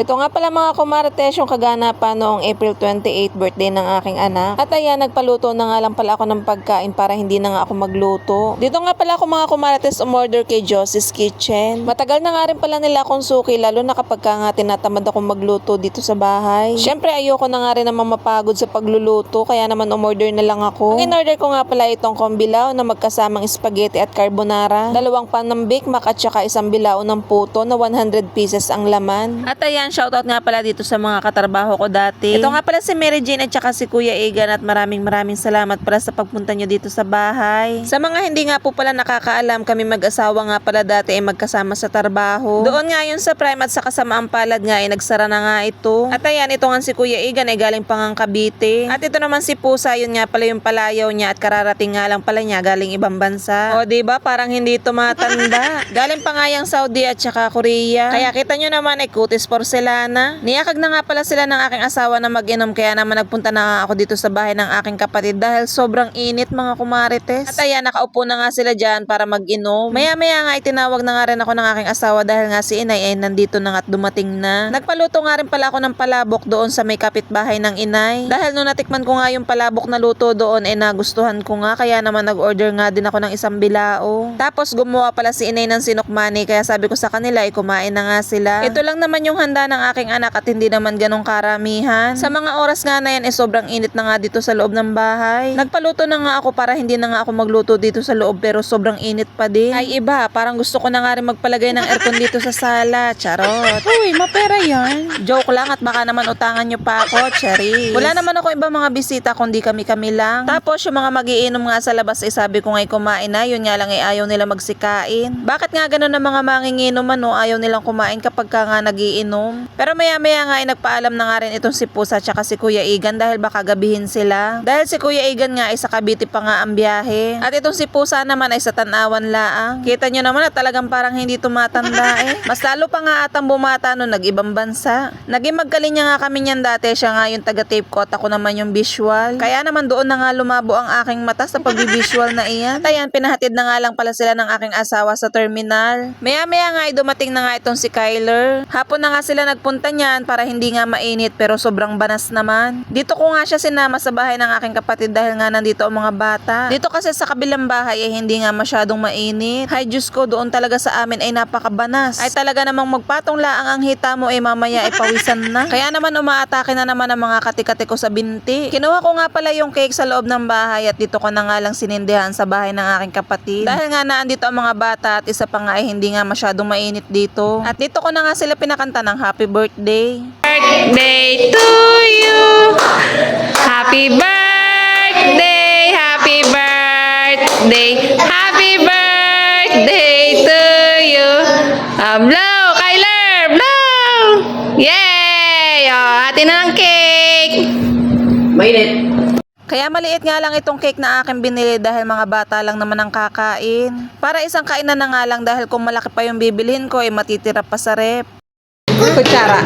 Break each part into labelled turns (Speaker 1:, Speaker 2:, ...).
Speaker 1: Ito nga pala mga kumarites yung kaganapan noong April 28 birthday ng aking anak. At ayan, nagpaluto na nga lang pala ako ng pagkain para hindi na nga ako magluto. Dito nga pala ako mga kumarites umorder kay Josie's Kitchen. Matagal na nga rin pala nila akong suki lalo na kapag ka nga tinatamad akong magluto dito sa bahay. Siyempre ayoko na nga rin naman mapagod sa pagluluto kaya naman umorder na lang ako. Ang in-order ko nga pala itong kombilaw na magkasamang spaghetti at carbonara. Dalawang pan ng Big Mac at saka isang bilao ng puto na 100 pieces ang laman. At ayan, shoutout nga pala dito sa mga katrabaho ko dati. Ito nga pala si Mary Jane at saka si Kuya Egan at maraming maraming salamat pala sa pagpunta nyo dito sa bahay. Sa mga hindi nga po pala nakakaalam, kami mag-asawa nga pala dati ay magkasama sa trabaho. Doon nga yun sa Prime at sa kasamaang palad nga ay nagsara na nga ito. At ayan, ito nga si Kuya Egan ay galing pangang Cavite. At ito naman si Pusa, yun nga pala yung palayaw niya at kararating nga lang pala niya galing ibang bansa. O di ba parang hindi tumatanda. galing pa nga yung Saudi at saka Korea. Kaya kita nyo naman ay kutis porcelana. Niyakag na nga pala sila ng aking asawa na mag-inom kaya naman nagpunta na ako dito sa bahay ng aking kapatid dahil sobrang init mga kumarites. At ayan, nakaupo na nga sila dyan para mag-inom. Maya-maya nga itinawag na nga rin ako ng aking asawa dahil nga si inay ay nandito na nga at dumating na. Nagpaluto nga rin pala ako ng palabok doon sa may kapitbahay ng inay. Dahil nung natikman ko nga yung palabok na luto doon ay nagustuhan ko nga kaya naman nag-order nga din ako ng isang bilao. Tapos gumawa pala si inay ng sinukmani kaya sabi ko sa kanila ay kumain na nga sila. Ito lang naman yung handa ng aking anak at hindi naman ganong karamihan. Sa mga oras nga na yan ay sobrang init na nga dito sa loob ng bahay. Nagpaluto na nga ako para hindi na nga ako magluto dito sa loob pero sobrang init pa din. Ay iba, parang gusto ko na nga rin magpalagay ng aircon dito sa sala. Charot.
Speaker 2: Uy, mapera yan.
Speaker 1: Joke lang at baka naman utangan nyo pa ako, Cherry. Wala naman ako ibang mga bisita kundi kami-kami lang. Tapos yung mga magiinom nga sa labas ay sabi ko nga'y kumain na, yun nga lang ay ayaw nila magsikain. Bakit nga ganun ang mga manginginom ano, ayaw nilang kumain kapag ka nga nagiinom. Pero maya-maya nga ay nagpaalam na nga rin itong si Pusa at si Kuya Igan dahil baka gabihin sila. Dahil si Kuya Igan nga ay sa Cavite pa nga ang biyahe. At itong si Pusa naman ay sa Tanawan laang. Kita nyo naman na talagang parang hindi tumatanda eh. Mas lalo pa nga atang bumata nung nag-ibang bansa. Naging magkalinya nga kami niyan dati. Siya nga yung taga-tape ko at ako naman yung visual. Kaya naman doon na nga lumabo ang aking mata sa pag-visual na iyan. At ayan, pinahatid na nga lang pala sila ng aking asawa sa terminal. Maya-maya nga ay dumating na nga itong si Kyler. Hapon na nga sila nagpunta niyan para hindi nga mainit pero sobrang banas naman. Dito ko nga siya sinama sa bahay ng aking kapatid dahil nga nandito ang mga bata. Dito kasi sa kabilang bahay ay hindi nga masyadong mainit. Hay Diyos ko, doon talaga sa amin ay napakabanas. Ay talaga namang magpatong laang ang hita mo ay mamaya ay pawisan na. Kaya naman umaatake na naman ang mga katikati ko sa binti. Kinuha ko nga pala yung cake sa loob ng bahay at dito ko na nga lang sinindihan sa bahay ng aking kapatid. Dahil nga naandito ang mga bata at isa pa nga ay hindi nga masyadong mainit dito. At dito ko na nga sila pinakanta ng happy birthday.
Speaker 2: Birthday to you. Happy birthday, happy birthday, happy birthday to you. Um, blow, Kyler, blow! Yay! Oh, hati na ng cake.
Speaker 1: Kaya maliit nga lang itong cake na akin binili dahil mga bata lang naman ang kakain. Para isang kainan na nga lang dahil kung malaki pa yung bibilhin ko ay matitira pa sa rep.
Speaker 2: Kutsara.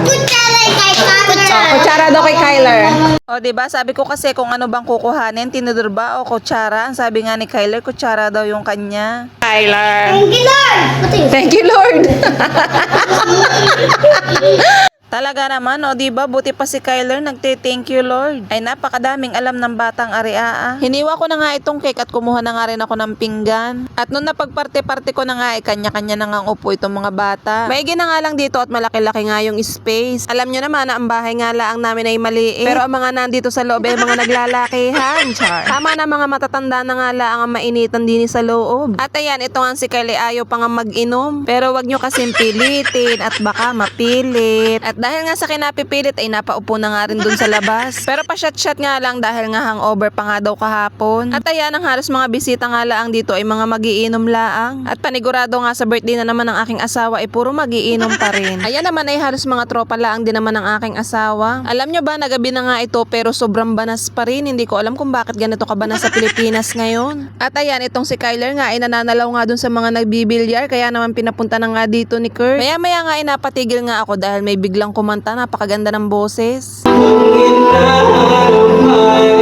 Speaker 2: Oh, kutsara daw kay Kyler.
Speaker 1: O, di ba Sabi ko kasi kung ano bang kukuhanin, tinidor ba o kutsara? Ang sabi nga ni Kyler, kutsara daw yung kanya.
Speaker 2: Kyler.
Speaker 3: Thank you, Lord!
Speaker 2: Thank you, Lord.
Speaker 1: Talaga naman, o di ba buti pa si Kyler nagte-thank you Lord. Ay napakadaming alam ng batang ariaa. Hiniwa ko na nga itong cake at kumuha na nga rin ako ng pinggan. At nung napagparte-parte ko na nga ay kanya-kanya na nga ang upo itong mga bata. Maigi na nga lang dito at malaki-laki nga yung space. Alam nyo naman na ang bahay nga lang namin ay maliit. Pero ang mga nandito sa loob ay mga naglalakihan. Char. Tama na mga matatanda na nga lang ang mainitan din sa loob. At ayan, ito nga si Kylie ayaw pa nga mag-inom. Pero wag nyo kasing pilitin at baka mapilit. At dahil nga sa kinapipilit ay napaupo na nga rin dun sa labas. Pero pa shot-shot nga lang dahil nga hangover pa nga daw kahapon. At ayan ang halos mga bisita nga lang dito ay mga magiinom laang. At panigurado nga sa birthday na naman ng aking asawa ay puro magiinom pa rin. Ayan naman ay halos mga tropa laang din naman ng aking asawa. Alam nyo ba nagabi na nga ito pero sobrang banas pa rin. Hindi ko alam kung bakit ganito kabanas sa Pilipinas ngayon. At ayan itong si Kyler nga ay nananalaw nga dun sa mga nagbibilyar kaya naman pinapunta na nga dito ni Kurt. Maya maya nga ay napatigil nga ako dahil may biglang kumanta napakaganda ng boses. O,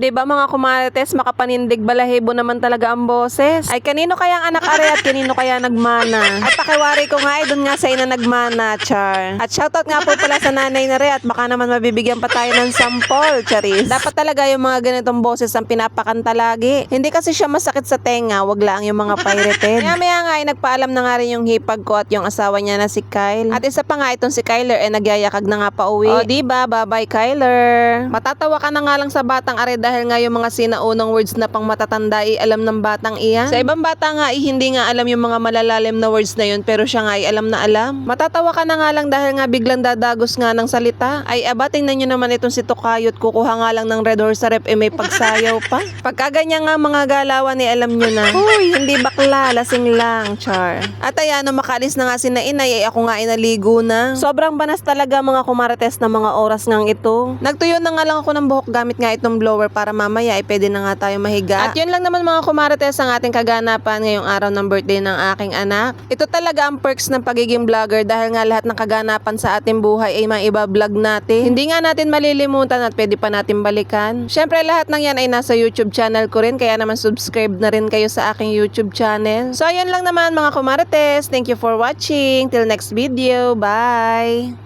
Speaker 1: di ba mga kumarites, makapanindig balahibo naman talaga ang boses. Ay, kanino kaya ang anak are at kanino kaya nagmana? At pakiwari ko nga, ay doon nga sa ina nagmana, char. At shoutout nga po pala sa nanay na re at baka naman mabibigyan pa tayo ng sampol, charis. Dapat talaga yung mga ganitong boses ang pinapakanta lagi. Hindi kasi siya masakit sa tenga, wag lang yung mga pirated. Kaya maya nga ay nagpaalam na nga rin yung hipag ko at yung asawa niya na si Kyle. At isa pa nga itong si Kyler ay nagyayakag na nga pa uwi. O, di ba? Bye-bye, Kyler. Matatawa ka na nga lang sa batang are dahil nga yung mga sinaunang words na pang matatanda ay alam ng batang iyan. Sa ibang bata nga ay hindi nga alam yung mga malalalim na words na yun pero siya nga ay alam na alam. Matatawa ka na nga lang dahil nga biglang dadagos nga ng salita. Ay aba, tingnan nyo naman itong si Tokayot. Kukuha nga lang ng red horse sa rep eh may pagsayaw pa. Pagka ganyan nga mga galawan eh alam nyo na. Uy, hindi bakla, lasing lang, char. At ayan, nung makalis na nga si na inay, ay ako nga inaligo na. Sobrang banas talaga mga kumarates na mga oras ngang ito. Nagtuyo na nga lang ako ng buhok gamit nga itong blower para mamaya ay pwede na nga tayo mahiga. At yun lang naman mga kumarates ang ating kaganapan ngayong araw ng birthday ng aking anak. Ito talaga ang perks ng pagiging vlogger dahil nga lahat ng kaganapan sa ating buhay ay maiba-vlog natin. Hindi nga natin malilimutan at pwede pa natin balikan. Syempre lahat ng yan ay nasa YouTube channel ko rin kaya naman subscribe na rin kayo sa aking YouTube channel. So ayun lang naman mga kumarates. Thank you for watching. Till next video. Bye!